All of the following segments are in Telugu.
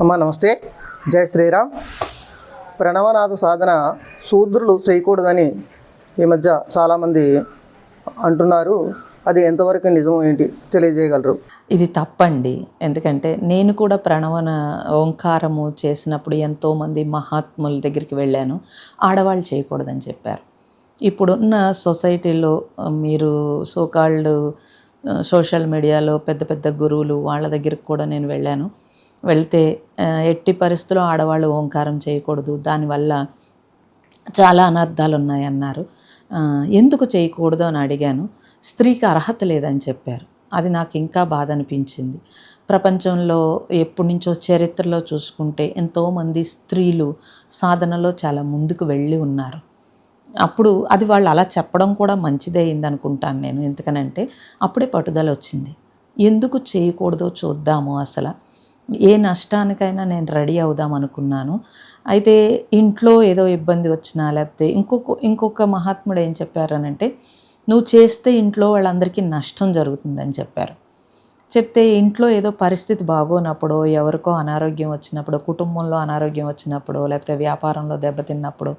అమ్మ నమస్తే. జై శ్రీరామ్. ప్రణవనాథ సాధన శూద్రులు చేయకూడదని ఈ మధ్య చాలామంది అంటున్నారు. అది ఎంతవరకు నిజం ఏంటి తెలియజేయగలరు? ఇది తప్పండి. ఎందుకంటే నేను కూడా ప్రణవన ఓంకారము చేసినప్పుడు ఎంతోమంది మహాత్ముల దగ్గరికి వెళ్ళాను. ఆడవాళ్ళు చేయకూడదని చెప్పారు. ఇప్పుడున్న సొసైటీలో మీరు సోకాల్డ్ సోషల్ మీడియాలో పెద్ద పెద్ద గురువులు వాళ్ళ దగ్గరికి కూడా నేను వెళ్ళాను. వెళ్తే ఎట్టి పరిస్థితుల్లో ఆడవాళ్ళు ఓంకారం చేయకూడదు. దానివల్ల చాలా అనర్థాలు ఉన్నాయన్నారు ఎందుకు చేయకూడదు అని అడిగాను. స్త్రీకి అర్హత లేదని చెప్పారు. అది నాకు ఇంకా బాధ అనిపించింది ప్రపంచంలో ఎప్పటి నుంచో చరిత్రలో చూసుకుంటే ఎంతోమంది స్త్రీలు సాధనలో చాలా ముందుకు వెళ్ళి ఉన్నారు. అప్పుడు అది వాళ్ళు అలా చెప్పడం కూడా మంచిదే అయింది అనుకుంటాను నేను. ఎందుకనంటే అప్పుడే పట్టుదల వచ్చింది. ఎందుకు చేయకూడదో చూద్దాము అసలు. ఏ నష్టానికైనా నేను రెడీ అవుదాం అనుకున్నాను. అయితే ఇంట్లో ఏదో ఇబ్బంది వచ్చినా లేకపోతే ఇంకొక ఇంకొక మహాత్ముడు ఏం చెప్పారనంటే నువ్వు చేస్తే ఇంట్లో వాళ్ళందరికీ నష్టం జరుగుతుందని చెప్పారు. చెప్తే ఇంట్లో ఏదో పరిస్థితి బాగోనప్పుడు ఎవరికో అనారోగ్యం వచ్చినప్పుడు కుటుంబంలో అనారోగ్యం వచ్చినప్పుడు లేకపోతే వ్యాపారంలో దెబ్బతిన్నప్పుడు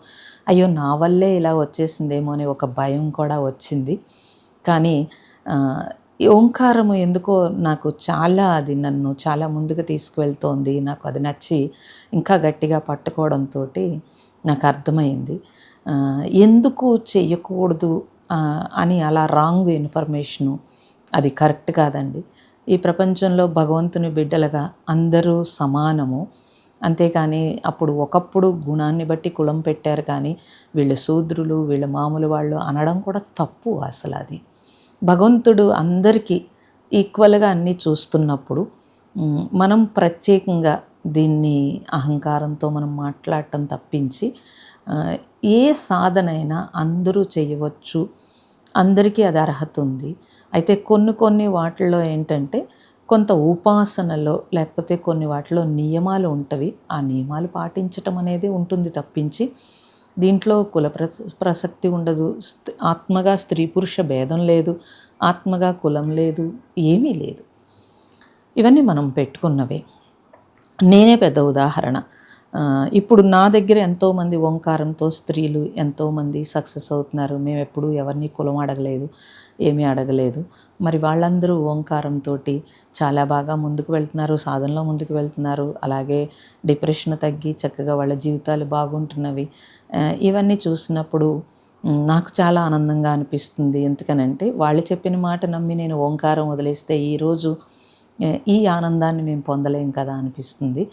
అయ్యో నా వల్లే ఇలా వచ్చేసిందేమో అని ఒక భయం కూడా వచ్చింది. కానీ ఈ ఓంకారము ఎందుకో నాకు చాలా అది నన్ను చాలా ముందుకు తీసుకువెళ్తోంది. నాకు అది నచ్చి ఇంకా గట్టిగా పట్టుకోవడంతో నాకు అర్థమైంది. ఎందుకు చేయకూడదు అని అలా రాంగ్ ఇన్ఫర్మేషను అది కరెక్ట్ కాదండి. ఈ ప్రపంచంలో భగవంతుని బిడ్డలుగా అందరూ సమానము. అంతేకాని అప్పుడు ఒకప్పుడు గుణాన్ని బట్టి కులం పెట్టారు కానీ వీళ్ళు శూద్రులు వీళ్ళు మామూలు వాళ్ళు అనడం కూడా తప్పు అసలు అది. భగవంతుడు అందరికీ ఈక్వల్గా అన్నీ చూస్తున్నప్పుడు మనం ప్రత్యేకంగా దీన్ని అహంకారంతో మనం మాట్లాడటం తప్పించి ఏ సాధనైనా అందరూ చేయవచ్చు. అందరికీ అది అర్హత ఉంది. అయితే కొన్ని కొన్ని వాటిల్లో ఏంటంటే కొంత ఉపాసనలో లేకపోతే కొన్ని వాటిలో నియమాలు ఉంటవి. ఆ నియమాలు పాటించటం అనేది ఉంటుంది తప్పించి దీంట్లో కుల ప్రస- ప్రసక్తి ఉండదు. ఆత్మగా స్త్రీ పురుష భేదం లేదు. ఆత్మగా కులం లేదు. ఏమీ లేదు. ఇవన్నీ మనం పెట్టుకున్నవే. నేనే పెద్ద ఉదాహరణ. ఇప్పుడు నా దగ్గర ఎంతోమంది ఓంకారంతో స్త్రీలు ఎంతోమంది సక్సెస్ అవుతున్నారు. మేము ఎప్పుడూ ఎవరిని కులం అడగలేదు ఏమీ అడగలేదు. మరి వాళ్ళందరూ ఓంకారంతో చాలా బాగా ముందుకు వెళ్తున్నారు సాధనలో ముందుకు వెళ్తున్నారు. అలాగే డిప్రెషన్ తగ్గి చక్కగా వాళ్ళ జీవితాలు బాగుంటున్నవి. ఇవన్నీ చూసినప్పుడు నాకు చాలా ఆనందంగా అనిపిస్తుంది. ఎందుకనంటే వాళ్ళు చెప్పిన మాట నమ్మి నేను ఓంకారం వదిలేస్తే ఈరోజు ఈ ఆనందాన్ని మేము పొందలేం కదా అనిపిస్తుంది.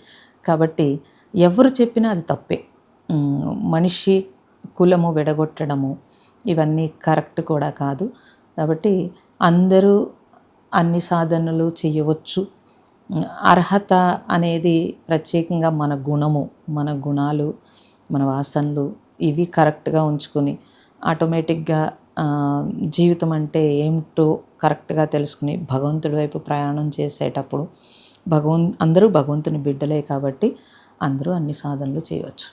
కాబట్టి ఎవరు చెప్పినా అది తప్పే. మనిషి కులము విడగొట్టడము ఇవన్నీ కరెక్ట్ కూడా కాదు. కాబట్టి అందరూ అన్ని సాధనలు చేయవచ్చు. అర్హత అనేది ప్రత్యేకంగా మన గుణము మన గుణాలు మన వాసనలు ఇవి కరెక్ట్గా ఉంచుకొని ఆటోమేటిక్గా జీవితం అంటే ఏమిటో కరెక్ట్గా తెలుసుకుని భగవంతుడి వైపు ప్రయాణం చేసేటప్పుడు భగవన్ అందరూ భగవంతుని బిడ్డలే కాబట్టి అందరూ అన్ని సాధనలు చేయవచ్చు.